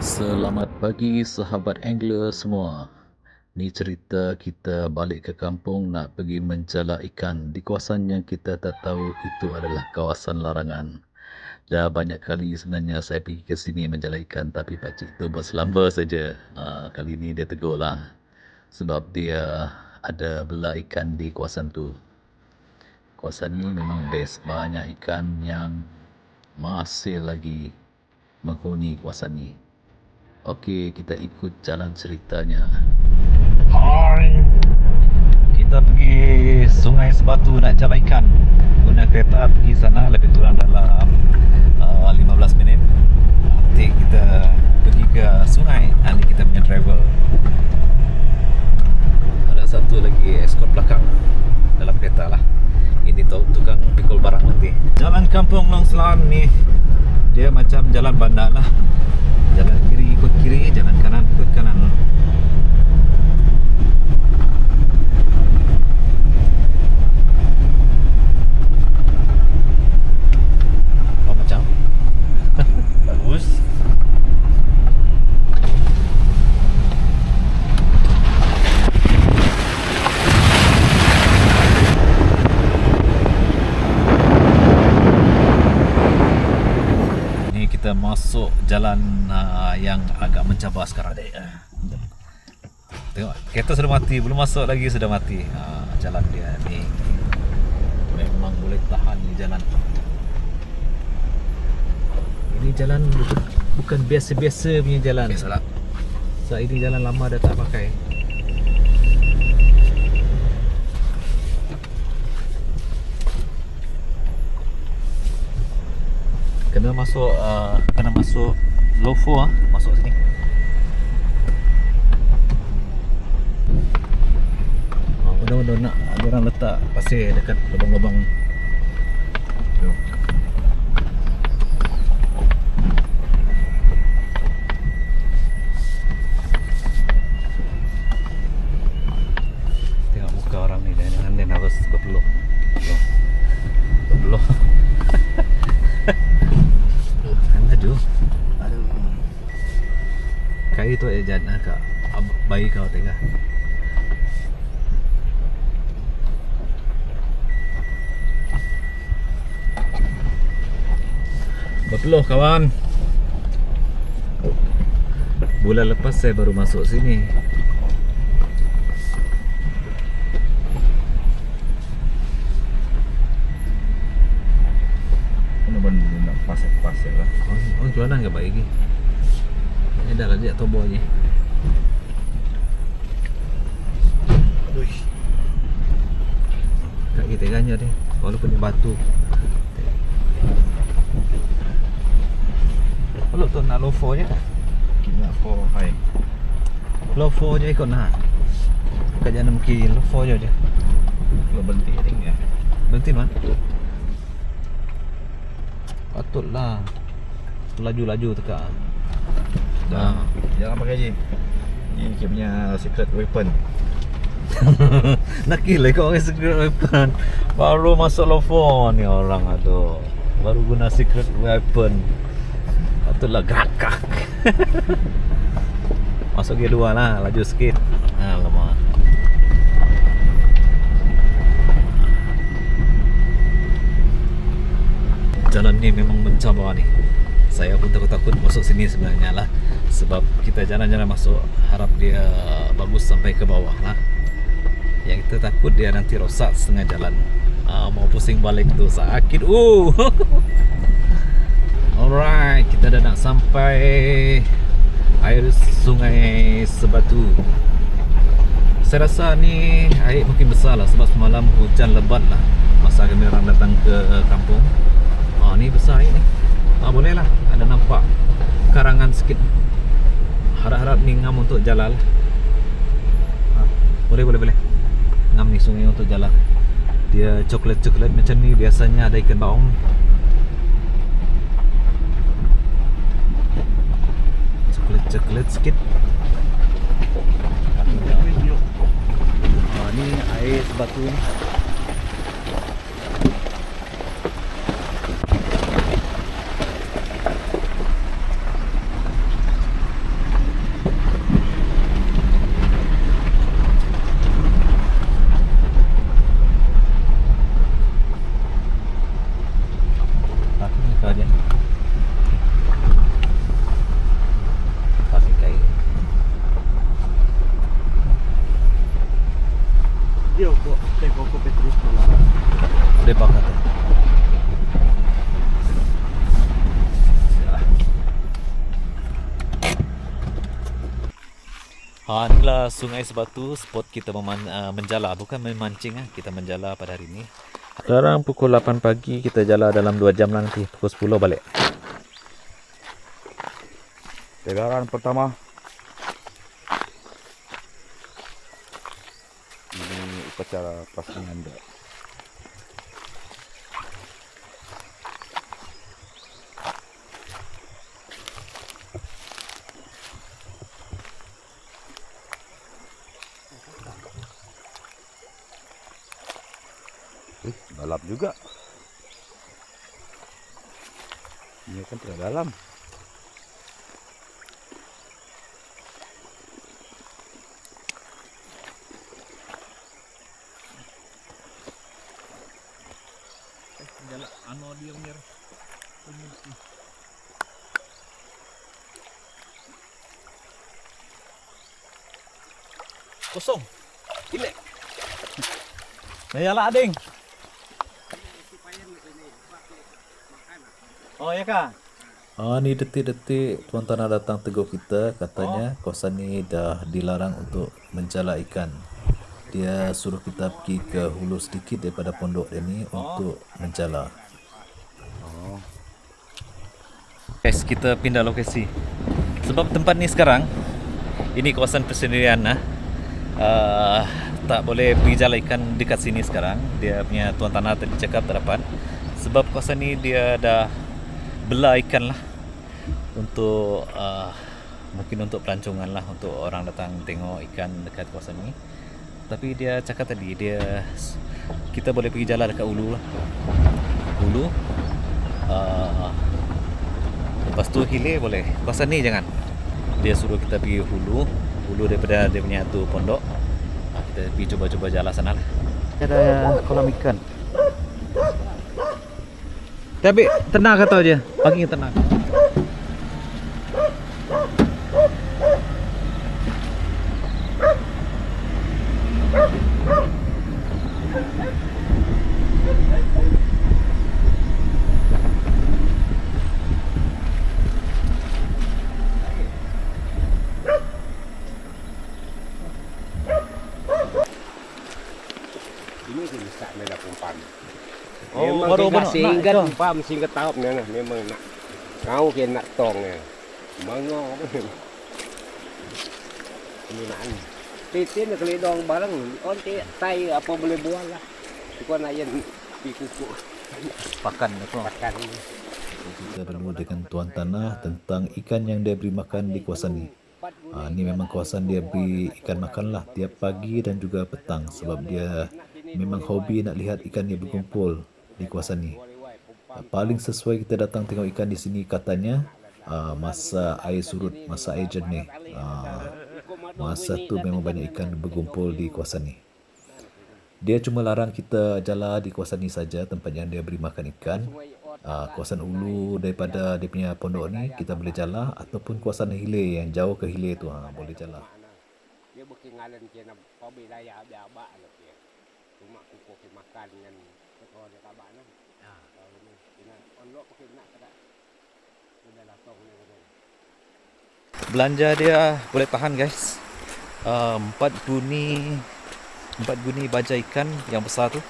Selamat pagi sahabat angler semua. Ni cerita kita balik ke kampung nak pergi menjala ikan di kawasan yang kita tak tahu itu adalah kawasan larangan. Dah banyak kali sebenarnya saya pergi ke sini menjala ikan tapi pakcik itu berselamba saja. Ha, kali ni dia tegur lah. Sebab dia ada bela ikan di kawasan tu. Kawasan ni memang best. Banyak ikan yang masih lagi menghuni kawasan ni. Okey, kita ikut jalan ceritanya. Hai. Kita pergi Sungai Sebatu nak jala ikan. Guna kereta pergi sana lebih kurang dalam uh, 15 minit. Nanti kita pergi ke sungai. Nanti kita punya driver. Ada satu lagi escort belakang dalam kereta lah. Ini tu tukang pikul barang nanti. Jalan kampung Long Selan ni dia macam jalan bandar lah. Jalan kiri ikut kiri, jalan kanan ikut kanan. Oh macam Bagus Ni kita masuk jalan uh, yang agak mencabar sekarang dek. Tengok, kereta sudah mati, belum masuk lagi sudah mati. Uh, jalan dia ni memang boleh tahan ni jalan. Ini jalan bukan, bukan biasa-biasa punya jalan. Biasalah. So ini jalan lama dah tak pakai. Kena masuk uh, masuk Lofo ah, masuk sini. Oh, udah-udah nak orang letak pasir dekat lubang-lubang. Tuh. Tengok muka orang ni Jangan dia harus berpeluh Tuh. Berpeluh Aduh, Kan laju Aduh Kayu tu Ab- Bayi kau tengah. Berpeluh kawan. Bulan lepas saya baru masuk sini. Nak pasal-pasal lah. Orang, orang jualan ke baik lagi? Ini dah lah dia tobo je Aduh Kat kita ganya dia Walaupun dia batu Tu nak low 4 je. Kita nak for high Low 4 je ikut nak. Kat mungkin low 4 je je Kalau berhenti tinggal Berhenti man. Patutlah. Laju-laju tekak. Jangan, jangan pakai je Ni kita punya secret weapon. Nak gila kau pakai secret weapon. Baru masuk low 4 ni orang aduh. Baru guna secret weapon Patutlah gerakak. Masuk gear 2 lah Laju sikit. Alamak. Jalan ni memang mencabar ni Saya pun takut-takut masuk sini sebenarnya lah. Sebab kita jalan-jalan masuk Harap dia bagus sampai ke bawah lah. Yang kita takut dia nanti rosak setengah jalan. Ah, Mau pusing balik tu sakit. Uh. Alright, kita dah nak sampai air sungai Sebatu. Saya rasa ni air mungkin besar lah sebab semalam hujan lebat lah masa kami orang datang ke kampung. Ah ni besar air ni. Ah boleh lah, ada nampak karangan sikit. Harap-harap ni ngam untuk jalan. Ah, boleh boleh boleh. Ngam ni sungai untuk jalan. Dia coklat-coklat macam ni biasanya ada ikan baung. Coklat-coklat sikit. Ah, ni air sebatu ni. Ha, inilah Sungai Sebatu, spot kita meman, uh, menjala, bukan memancing ah. Kita menjala pada hari ini. Sekarang pukul 8 pagi, kita jala dalam 2 jam lah nanti. Pukul 10 balik. Edaran pertama. Ini upacara pasangan dia. Dalam juga. Ini kan tidak dalam. Jala, ano dia punya Kosong. Gile. Nayala ading. Oh ya kah? Ah ni detik-detik tuan tanah datang tegur kita katanya kawasan ni dah dilarang untuk menjala ikan. Dia suruh kita pergi ke hulu sedikit daripada pondok dia ni untuk menjala. Guys, kita pindah lokasi. Sebab tempat ni sekarang ini kawasan persendirian lah. Uh, tak boleh pergi jala ikan dekat sini sekarang. Dia punya tuan tanah tadi cakap tak dapat. Sebab kawasan ni dia dah belah ikan lah untuk uh, mungkin untuk pelancongan lah untuk orang datang tengok ikan dekat kawasan ni. Tapi dia cakap tadi dia kita boleh pergi jala dekat ulu lah. Ulu. Uh, Lepas tu hilir boleh. Kawasan ni jangan. Dia suruh kita pergi hulu. Hulu daripada dia punya tu pondok. Kita pergi cuba-cuba jalan sana lah. Ada kolam ikan. Tapi tenang kata aja. Pagi tenang. Ini dia bisa nak pumpam. Oh, memang baru benar nak singkat itu. pumpam singkat tahap ni nah. Memang nak kau ke nak tong ni. Mango. Ini nak ni. Titin nak kelidong barang. On ti tai apa boleh buat lah. Kau nak yang di kuku Pakan tu. pakan. Kita bertemu dengan tuan tanah tentang ikan yang dia beri makan di kawasan ni. Ha, ni memang kawasan dia beri ikan makan lah tiap pagi dan juga petang sebab dia memang hobi nak lihat ikan dia berkumpul di kawasan ni. Paling sesuai kita datang tengok ikan di sini katanya ha, masa air surut, masa air jernih. Ha, masa tu memang banyak ikan berkumpul di kawasan ni. Dia cuma larang kita jalan di kawasan ni saja tempat yang dia beri makan ikan. Uh, kawasan ulu daripada dia punya pondok ni kita boleh jalan ataupun kawasan hilir yang jauh ke hilir tu ha, boleh jalan. Dia bukan ngalan ke nak pabi daya ada abak lah. Cuma kuku ke makan dengan kau dia kabak nah. Ha. Ini ini on lock pakai nak kada. Sudah lah tong ni. Belanja dia boleh tahan guys. Uh, 4 guni 4 guni baja ikan yang besar tu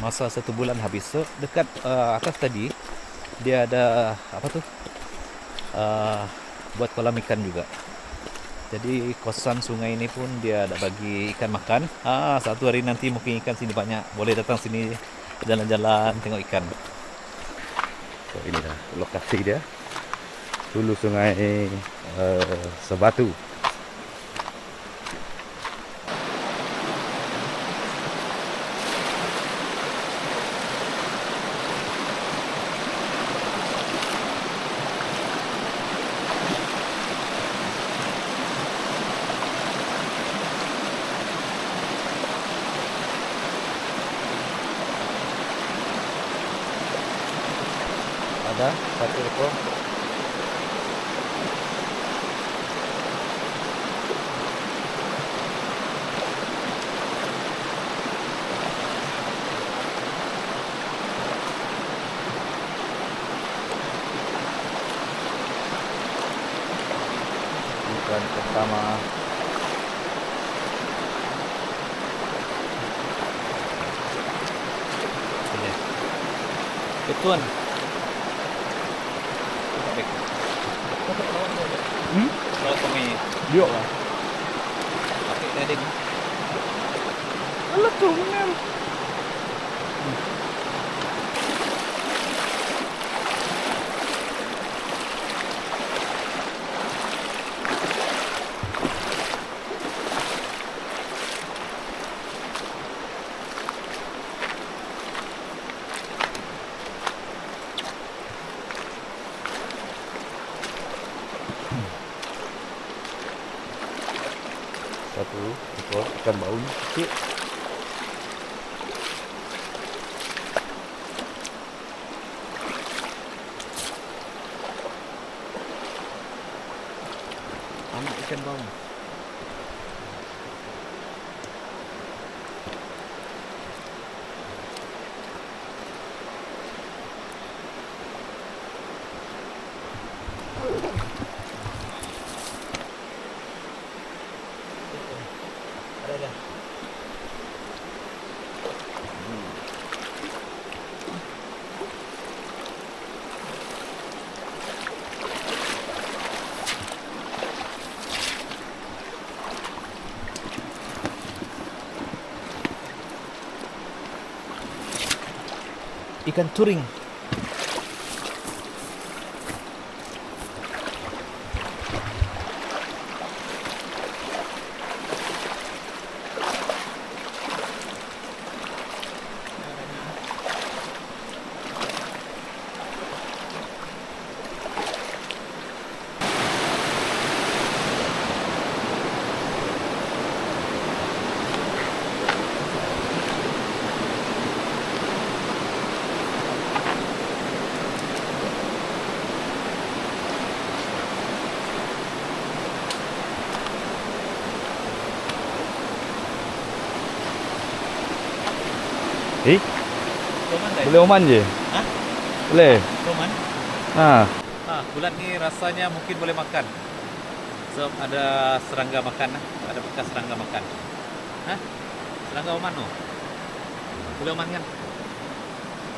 masa satu bulan habis. So dekat uh, atas tadi dia ada apa tu? Uh, buat kolam ikan juga. Jadi kosan sungai ini pun dia ada bagi ikan makan. Ah satu hari nanti mungkin ikan sini banyak. Boleh datang sini jalan-jalan tengok ikan. So inilah lokasi dia. Hulu sungai uh, Sebatu. ada satu ekor bukan pertama. Ketuan. Okay, Biok lah. pakai daging. Alah tu benar. Satu ekor ikan bau ni sikit. Anak ikan Ikan turing. Boleh oman je? Hah? Boleh. Roman. Ha. Ha, bulan ni rasanya mungkin boleh makan. Sebab ada serangga makan, ah. ada bekas serangga makan. Hah? Serangga Oman no? Boleh Oman kan?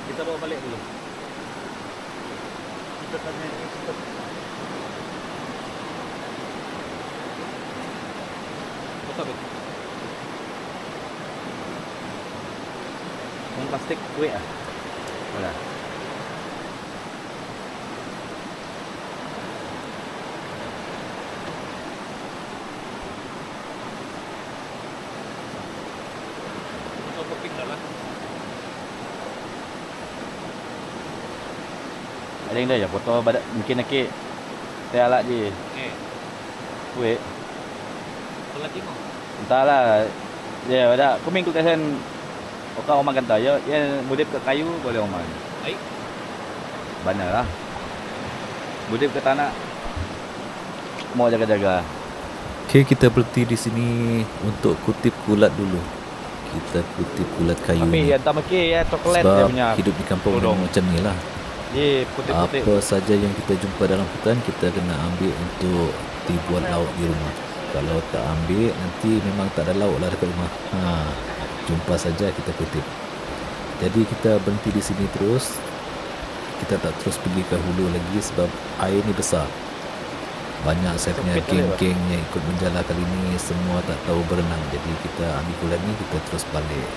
Kita bawa balik dulu. Kita tanya. Betul betul. Yang plastik kue ah. Kau dah lah. Ada yang dah je foto badak mungkin nakik. Saya alat je. Eh, Wait. apa lagi mau? Entahlah. Ya, badak kuming tu Orang oman kata ya, ya mudip ke kayu boleh oman. Baik. Benar lah. Mudip ke tanah mau jaga-jaga. Okey, kita berhenti di sini untuk kutip kulat dulu. Kita kutip kulat kayu Tapi ni. yang tak meki ya coklat dia Sebab punya. hidup di kampung memang macam ni lah. Ye, putih-putih. Apa saja yang kita jumpa dalam hutan kita kena ambil untuk dibuat lauk di rumah. Kalau tak ambil nanti memang tak ada lauk lah dekat rumah. Ha, jumpa saja kita kutip. Jadi kita berhenti di sini terus. Kita tak terus pergi ke hulu lagi sebab air ni besar. Banyak saya punya geng-geng yang ikut menjala kali ni semua tak tahu berenang. Jadi kita ambil kulat ni kita terus balik.